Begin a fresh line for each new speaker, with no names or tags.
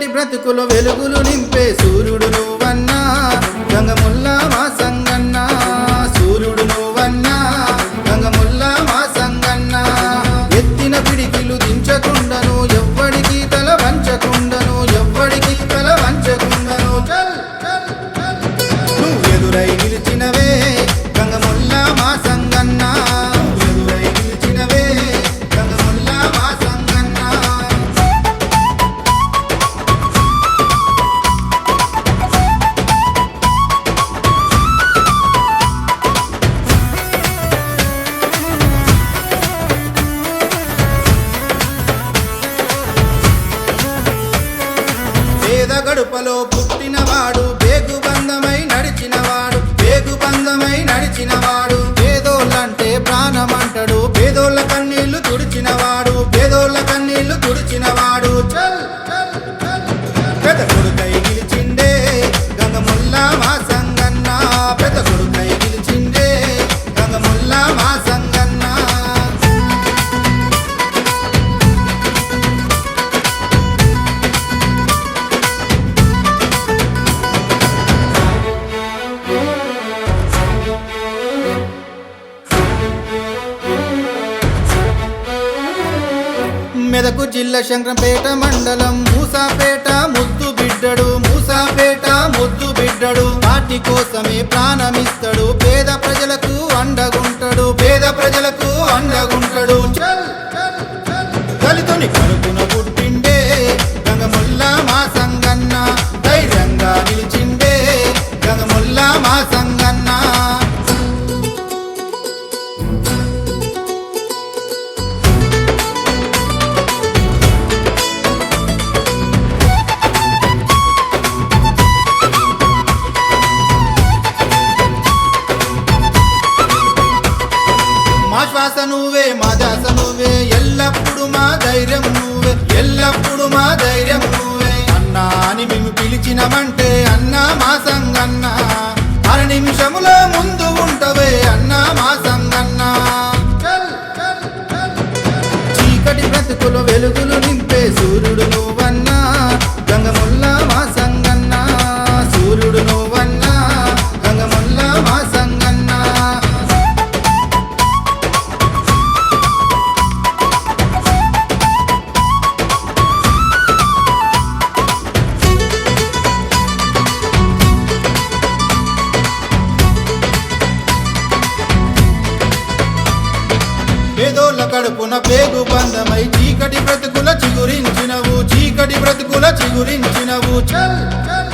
చీకటి బ్రతుకులు వెలుగులు నింపే సూర్యుడును. పేద గడుపలో పుట్టినవాడు బేగు బంధమై నడిచినవాడు బేగు బంధమై నడిచినవాడు. మెదకు జిల్లా శంకరంపేట మండలం మూసాపేట ముద్దు బిడ్డడు మూసాపేట ముద్దు బిడ్డడు. పార్టీ కోసమే ప్రాణమిస్తాడు పేద ప్రజలకు అండగుంటాడు పేద ప్రజలకు అండగుంటాడు. దళితుని కడుపున మా నువ్వే మా దాస నువ్వే. ఎల్లప్పుడు మా ధైర్యం నువ్వే ఎల్లప్పుడు మా ధైర్యం కడుపున పేగు బంధమై చీకటి బ్రతుకుల చిగురించినవు చీకటి బ్రతుకుల చిగురించినవు. చల్ చల్.